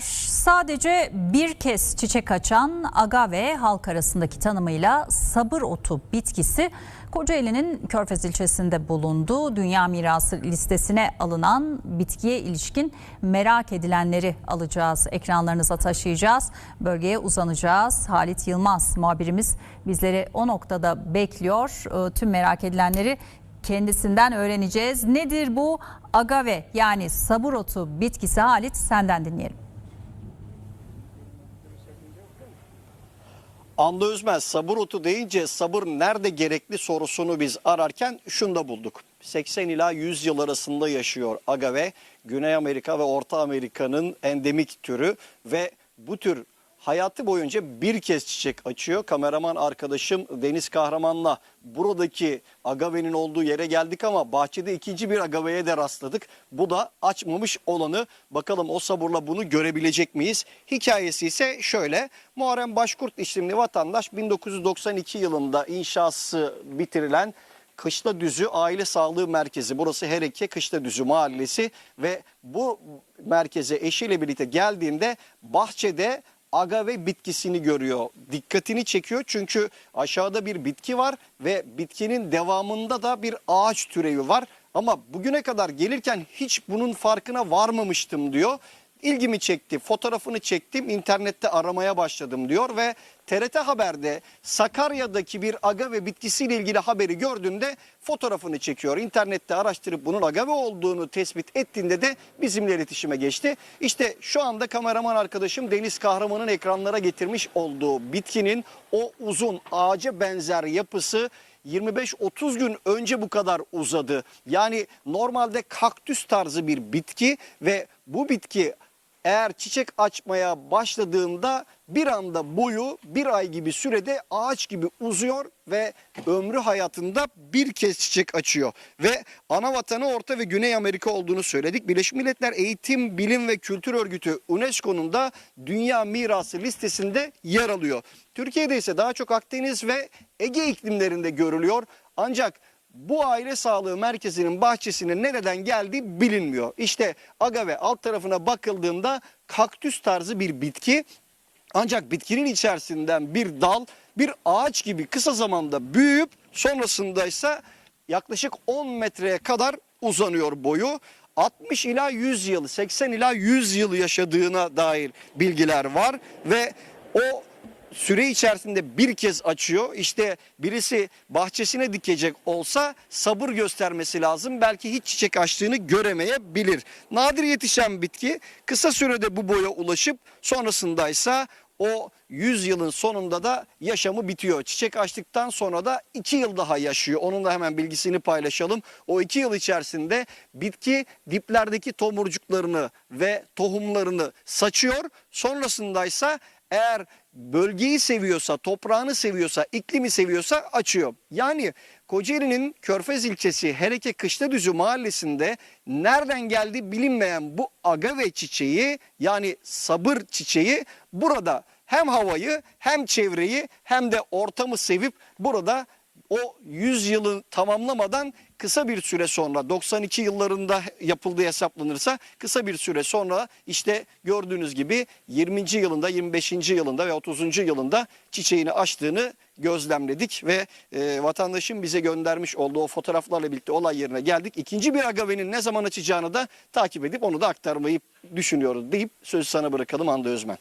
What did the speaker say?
Sadece bir kez çiçek açan agave halk arasındaki tanımıyla sabır otu bitkisi Kocaeli'nin Körfez ilçesinde bulundu. Dünya mirası listesine alınan bitkiye ilişkin merak edilenleri alacağız. Ekranlarınıza taşıyacağız. Bölgeye uzanacağız. Halit Yılmaz muhabirimiz bizleri o noktada bekliyor. Ee, Tüm merak edilenleri kendisinden öğreneceğiz. Nedir bu agave yani sabır otu bitkisi Halit senden dinleyelim. Anda Özmez sabır otu deyince sabır nerede gerekli sorusunu biz ararken şunu da bulduk. 80 ila 100 yıl arasında yaşıyor agave. Güney Amerika ve Orta Amerika'nın endemik türü ve bu tür hayatı boyunca bir kez çiçek açıyor. Kameraman arkadaşım Deniz Kahraman'la buradaki agavenin olduğu yere geldik ama bahçede ikinci bir agaveye de rastladık. Bu da açmamış olanı. Bakalım o sabırla bunu görebilecek miyiz? Hikayesi ise şöyle. Muharrem Başkurt isimli vatandaş 1992 yılında inşası bitirilen Kışla Düzü Aile Sağlığı Merkezi. Burası Hereke Kışla Düzü Mahallesi ve bu merkeze eşiyle birlikte geldiğinde bahçede agave bitkisini görüyor. Dikkatini çekiyor çünkü aşağıda bir bitki var ve bitkinin devamında da bir ağaç türevi var. Ama bugüne kadar gelirken hiç bunun farkına varmamıştım diyor. İlgimi çekti, fotoğrafını çektim, internette aramaya başladım diyor ve TRT Haber'de Sakarya'daki bir agave bitkisiyle ilgili haberi gördüğünde fotoğrafını çekiyor. İnternette araştırıp bunun agave olduğunu tespit ettiğinde de bizimle iletişime geçti. İşte şu anda kameraman arkadaşım Deniz Kahraman'ın ekranlara getirmiş olduğu bitkinin o uzun ağaca benzer yapısı 25-30 gün önce bu kadar uzadı. Yani normalde kaktüs tarzı bir bitki ve bu bitki eğer çiçek açmaya başladığında bir anda boyu bir ay gibi sürede ağaç gibi uzuyor ve ömrü hayatında bir kez çiçek açıyor. Ve ana vatanı Orta ve Güney Amerika olduğunu söyledik. Birleşmiş Milletler Eğitim, Bilim ve Kültür Örgütü UNESCO'nun da Dünya Mirası listesinde yer alıyor. Türkiye'de ise daha çok Akdeniz ve Ege iklimlerinde görülüyor. Ancak bu aile sağlığı merkezinin bahçesine nereden geldiği bilinmiyor. İşte agave alt tarafına bakıldığında kaktüs tarzı bir bitki. Ancak bitkinin içerisinden bir dal bir ağaç gibi kısa zamanda büyüyüp sonrasında ise yaklaşık 10 metreye kadar uzanıyor boyu. 60 ila 100 yıl, 80 ila 100 yıl yaşadığına dair bilgiler var ve o süre içerisinde bir kez açıyor. İşte birisi bahçesine dikecek olsa sabır göstermesi lazım. Belki hiç çiçek açtığını göremeyebilir. Nadir yetişen bitki kısa sürede bu boya ulaşıp sonrasındaysa o 100 yılın sonunda da yaşamı bitiyor. Çiçek açtıktan sonra da 2 yıl daha yaşıyor. Onun da hemen bilgisini paylaşalım. O 2 yıl içerisinde bitki diplerdeki tomurcuklarını ve tohumlarını saçıyor. Sonrasındaysa eğer bölgeyi seviyorsa, toprağını seviyorsa, iklimi seviyorsa açıyor. Yani Kocaeli'nin Körfez ilçesi Hereke Kışladüzü mahallesinde nereden geldi bilinmeyen bu agave çiçeği yani sabır çiçeği burada hem havayı hem çevreyi hem de ortamı sevip burada o 100 yılı tamamlamadan kısa bir süre sonra 92 yıllarında yapıldığı hesaplanırsa kısa bir süre sonra işte gördüğünüz gibi 20. yılında 25. yılında ve 30. yılında çiçeğini açtığını gözlemledik ve e, vatandaşın bize göndermiş olduğu o fotoğraflarla birlikte olay yerine geldik. İkinci bir agavenin ne zaman açacağını da takip edip onu da aktarmayı düşünüyoruz deyip sözü sana bırakalım Hande Özmen.